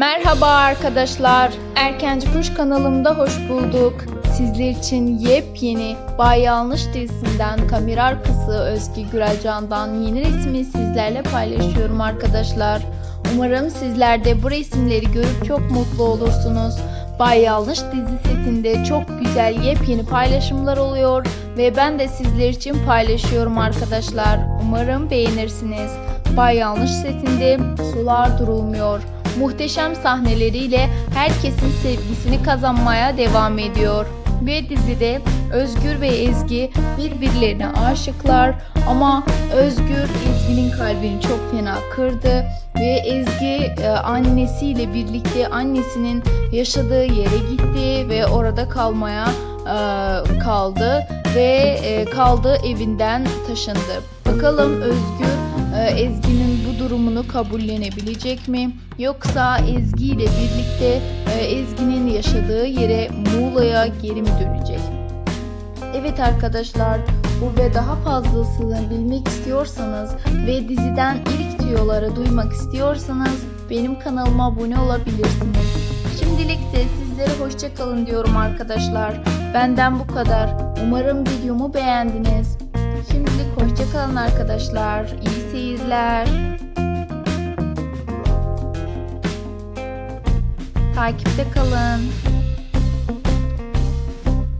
Merhaba arkadaşlar. Erkenci Kuş kanalımda hoş bulduk. Sizler için yepyeni Bay Yanlış dizisinden kamera arkası Özge Gürelcan'dan yeni resmi sizlerle paylaşıyorum arkadaşlar. Umarım sizler de bu resimleri görüp çok mutlu olursunuz. Bay Yanlış dizi setinde çok güzel yepyeni paylaşımlar oluyor ve ben de sizler için paylaşıyorum arkadaşlar. Umarım beğenirsiniz. Bay Yanlış setinde sular durulmuyor. Muhteşem sahneleriyle herkesin sevgisini kazanmaya devam ediyor. Ve dizide Özgür ve Ezgi birbirlerine aşıklar ama Özgür Ezgi'nin kalbini çok fena kırdı ve Ezgi e, annesiyle birlikte annesinin yaşadığı yere gitti ve orada kalmaya e, kaldı ve e, kaldığı evinden taşındı. Bakalım Özgür e, bu durumunu kabullenebilecek mi? Yoksa Ezgi ile birlikte e, Ezgi'nin yaşadığı yere Muğla'ya geri mi dönecek? Evet arkadaşlar bu ve daha fazlasını bilmek istiyorsanız ve diziden ilk tüyoları duymak istiyorsanız benim kanalıma abone olabilirsiniz. Şimdilik de sizlere hoşça kalın diyorum arkadaşlar. Benden bu kadar. Umarım videomu beğendiniz. Şimdilik hoşça kalın arkadaşlar. İyi seyirler. Takipte kalın.